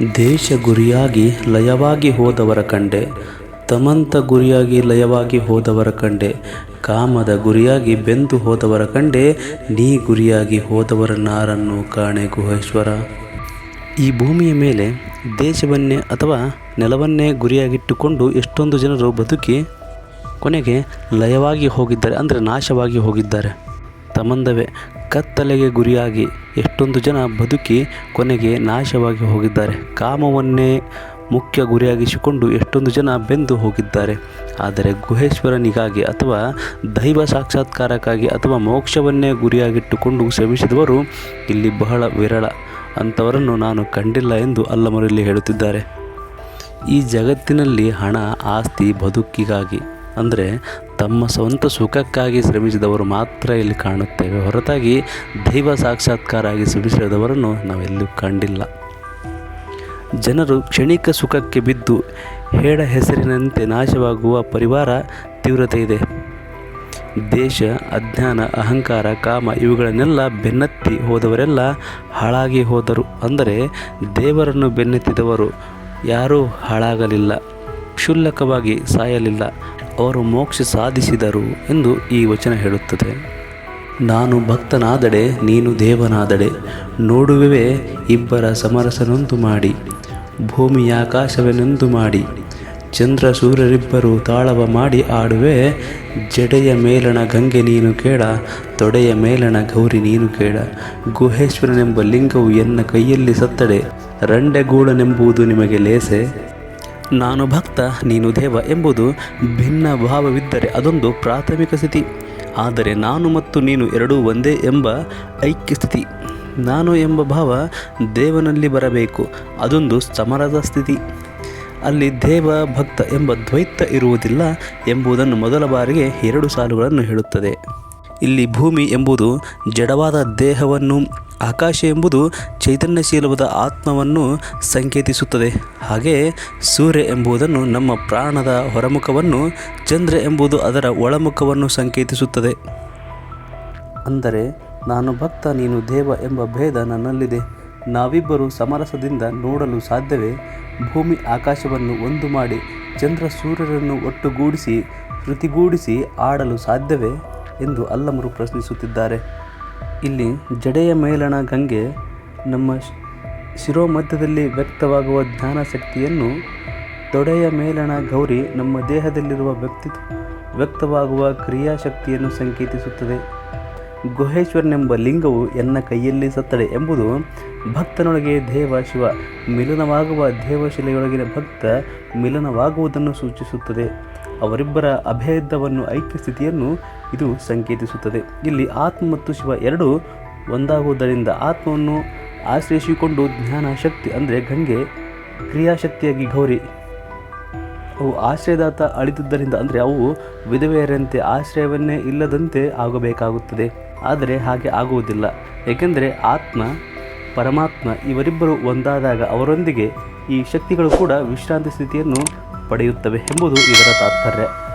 ದೇಶ ಗುರಿಯಾಗಿ ಲಯವಾಗಿ ಹೋದವರ ಕಂಡೆ, ತಮಂತ ಗುರಿಯಾಗಿ ಲಯವಾಗಿ ಹೋದವರ ಕಂಡೆ, ಕಾಮದ ಗುರಿಯಾಗಿ ಬೆಂದು ಹೋದವರ ಕಂಡೆ, ನೀ ಗುರಿಯಾಗಿ ಹೋದವರ ನಾರನ್ನು ಕಾಣೆ ಗುಹೇಶ್ವರ. ಈ ಭೂಮಿಯ ಮೇಲೆ ದೇಶವನ್ನೇ ಅಥವಾ ನೆಲವನ್ನೇ ಗುರಿಯಾಗಿಟ್ಟುಕೊಂಡು ಎಷ್ಟೊಂದು ಜನರು ಬದುಕಿ ಕೊನೆಗೆ ಲಯವಾಗಿ ಹೋಗಿದ್ದಾರೆ, ಅಂದರೆ ನಾಶವಾಗಿ ಹೋಗಿದ್ದಾರೆ. ತಮಂದವೇ ಕತ್ತಲೆಗೆ ಗುರಿಯಾಗಿ ಎಷ್ಟೊಂದು ಜನ ಬದುಕಿ ಕೊನೆಗೆ ನಾಶವಾಗಿ ಹೋಗಿದ್ದಾರೆ. ಕಾಮವನ್ನೇ ಮುಖ್ಯ ಗುರಿಯಾಗಿಸಿಕೊಂಡು ಎಷ್ಟೊಂದು ಜನ ಬೆಂದು ಹೋಗಿದ್ದಾರೆ. ಆದರೆ ಗುಹೇಶ್ವರನಿಗಾಗಿ ಅಥವಾ ದೈವ ಸಾಕ್ಷಾತ್ಕಾರಕ್ಕಾಗಿ ಅಥವಾ ಮೋಕ್ಷವನ್ನೇ ಗುರಿಯಾಗಿಟ್ಟುಕೊಂಡು ಶ್ರಮಿಸಿದವರು ಇಲ್ಲಿ ಬಹಳ ವಿರಳ. ಅಂಥವರನ್ನು ನಾನು ಕಂಡಿಲ್ಲ ಎಂದು ಅಲ್ಲಮರಲ್ಲಿ ಹೇಳುತ್ತಿದ್ದಾರೆ. ಈ ಜಗತ್ತಿನಲ್ಲಿ ಹಣ, ಆಸ್ತಿ, ಬದುಕಿಗಾಗಿ ಅಂದರೆ ತಮ್ಮ ಸ್ವಂತ ಸುಖಕ್ಕಾಗಿ ಶ್ರಮಿಸಿದವರು ಮಾತ್ರ ಇಲ್ಲಿ ಕಾಣುತ್ತೇವೆ. ಹೊರತಾಗಿ ದೈವ ಸಾಕ್ಷಾತ್ಕಾರ ಆಗಿ ಶ್ರಮಿಸಿದವರನ್ನು ನಾವೆಲ್ಲೂ ಕಂಡಿಲ್ಲ. ಜನರು ಕ್ಷಣಿಕ ಸುಖಕ್ಕೆ ಬಿದ್ದು ಹೇಳ ಹೆಸರಿನಂತೆ ನಾಶವಾಗುವ ಪರಿವಾರ ತೀವ್ರತೆ ಇದೆ. ದೇಶ, ಅಜ್ಞಾನ, ಅಹಂಕಾರ, ಕಾಮ ಇವುಗಳನ್ನೆಲ್ಲ ಬೆನ್ನತ್ತಿ ಹೋದವರೆಲ್ಲ ಹಾಳಾಗಿ ಹೋದರು. ಅಂದರೆ ದೇವರನ್ನು ಬೆನ್ನೆತ್ತಿದವರು ಯಾರೂ ಹಾಳಾಗಲಿಲ್ಲ, ಕ್ಷುಲ್ಲಕವಾಗಿ ಸಾಯಲಿಲ್ಲ. ಅವರು ಮೋಕ್ಷ ಸಾಧಿಸಿದರು ಎಂದು ಈ ವಚನ ಹೇಳುತ್ತದೆ. ನಾನು ಭಕ್ತನಾದಡೆ, ನೀನು ದೇವನಾದಡೆ ನೋಡುವೆ ಇಬ್ಬರ ಸಮರಸನೊಂದು ಮಾಡಿ ಭೂಮಿಯಾಕಾಶವನೆಂದು ಮಾಡಿ, ಚಂದ್ರ ಸೂರ್ಯರಿಬ್ಬರು ತಾಳವ ಮಾಡಿ ಆಡುವೆ, ಜಡೆಯ ಮೇಲಣ ಗಂಗೆ ನೀನು ಕೇಳ, ತೊಡೆಯ ಮೇಲಣ ಗೌರಿ ನೀನು ಕೇಳ, ಗುಹೇಶ್ವರನೆಂಬ ಲಿಂಗವು ಎನ್ನ ಕೈಯಲ್ಲಿ ಸತ್ತಡೆ ರಂಡೆಗೂಳನೆಂಬುದು ನಿಮಗೆ ಲೇಸೆ ನಾನು ಭಕ್ತ, ನೀನು ದೇವ ಎಂಬುದು ಭಿನ್ನ ಭಾವವಿದ್ದರೆ ಅದೊಂದು ಪ್ರಾಥಮಿಕ ಸ್ಥಿತಿ. ಆದರೆ ನಾನು ಮತ್ತು ನೀನು ಎರಡೂ ಒಂದೇ ಎಂಬ ಐಕ್ಯ ಸ್ಥಿತಿ. ನಾನು ಎಂಬ ಭಾವ ದೇವನಲ್ಲಿ ಬರಬೇಕು, ಅದೊಂದು ಸಮರದ ಸ್ಥಿತಿ. ಅಲ್ಲಿ ದೇವ, ಭಕ್ತ ಎಂಬ ದ್ವೈತ ಇರುವುದಿಲ್ಲ ಎಂಬುದನ್ನು ಮೊದಲ ಬಾರಿಗೆ ಎರಡು ಸಾಲುಗಳನ್ನು ಹೇಳುತ್ತದೆ. ಇಲ್ಲಿ ಭೂಮಿ ಎಂಬುದು ಜಡವಾದ ದೇಹವನ್ನು ಆಕಾಶ ಎಂಬುದು ಚೈತನ್ಯಶೀಲವಾದ ಆತ್ಮವನ್ನು ಸಂಕೇತಿಸುತ್ತದೆ. ಹಾಗೆ ಸೂರ್ಯ ಎಂಬುದನ್ನು ನಮ್ಮ ಪ್ರಾಣದ ಹೊರಮುಖವನ್ನು, ಚಂದ್ರ ಎಂಬುದು ಅದರ ಒಳಮುಖವನ್ನು ಸಂಕೇತಿಸುತ್ತದೆ. ಅಂದರೆ, ನಾನು ಭಕ್ತ, ನೀನು ದೇವ ಎಂಬ ಭೇದ ನನ್ನಲ್ಲಿದೆ. ನಾವಿಬ್ಬರು ಸಮರಸದಿಂದ ನೋಡಲು ಸಾಧ್ಯವೇ? ಭೂಮಿ ಆಕಾಶವನ್ನು ಒಂದು ಮಾಡಿ, ಚಂದ್ರ ಸೂರ್ಯರನ್ನು ಒಟ್ಟುಗೂಡಿಸಿ ಶ್ರುತಿಗೂಡಿಸಿ ಆಡಲು ಸಾಧ್ಯವೇ? ಎಂದು ಅಲ್ಲಮರು ಪ್ರಶ್ನಿಸುತ್ತಿದ್ದಾರೆ. ಇಲ್ಲಿ ಜಡೆಯ ಮೇಲಣ ಗಂಗೆ ನಮ್ಮ ಶಿರೋಮಧ್ಯದಲ್ಲಿ ವ್ಯಕ್ತವಾಗುವ ಜ್ಞಾನ ಶಕ್ತಿಯನ್ನು ತೊಡೆಯ ಮೇಲಣ ಗೌರಿ ನಮ್ಮ ದೇಹದಲ್ಲಿರುವ ವ್ಯಕ್ತಿ ವ್ಯಕ್ತವಾಗುವ ಕ್ರಿಯಾಶಕ್ತಿಯನ್ನು ಸಂಕೇತಿಸುತ್ತದೆ. ಗುಹೇಶ್ವರನೆಂಬ ಲಿಂಗವು ಎನ್ನ ಕೈಯಲ್ಲಿ ಸತ್ತಡೆ ಎಂಬುದು ಭಕ್ತನೊಳಗೆ ದೇವ ಶಿವ ಮಿಲನವಾಗುವ ದೇವಶಿಲೆಯೊಳಗಿನ ಭಕ್ತ ಮಿಲನವಾಗುವುದನ್ನು ಸೂಚಿಸುತ್ತದೆ. ಅವರಿಬ್ಬರ ಅಭೇದವನ್ನು ಐಕ್ಯ ಸ್ಥಿತಿಯನ್ನು ಇದು ಸಂಕೇತಿಸುತ್ತದೆ. ಇಲ್ಲಿ ಆತ್ಮ ಮತ್ತು ಶಿವ ಎರಡೂ ಒಂದಾಗುವುದರಿಂದ ಆತ್ಮವನ್ನು ಆಶ್ರಯಿಸಿಕೊಂಡು ಜ್ಞಾನ ಶಕ್ತಿ ಅಂದರೆ ಗಂಗೆ ಕ್ರಿಯಾಶಕ್ತಿಯಾಗಿ ಗೌರಿ. ಅವು ಆಶ್ರಯದಾತ ಅಳಿದುದರಿಂದ ಅಂದರೆ ಅವು ವಿಧವೆಯರಂತೆ ಆಶ್ರಯವನ್ನೇ ಇಲ್ಲದಂತೆ ಆಗಬೇಕಾಗುತ್ತದೆ. ಆದರೆ ಹಾಗೆ ಆಗುವುದಿಲ್ಲ. ಏಕೆಂದರೆ ಆತ್ಮ, ಪರಮಾತ್ಮ ಇವರಿಬ್ಬರು ಒಂದಾದಾಗ ಅವರೊಂದಿಗೆ ಈ ಶಕ್ತಿಗಳು ಕೂಡ ವಿಶ್ರಾಂತಿ ಸ್ಥಿತಿಯನ್ನು ಪಡೆಯುತ್ತವೆ ಎಂಬುದು ಇದರ ತಾತ್ಪರ್ಯ.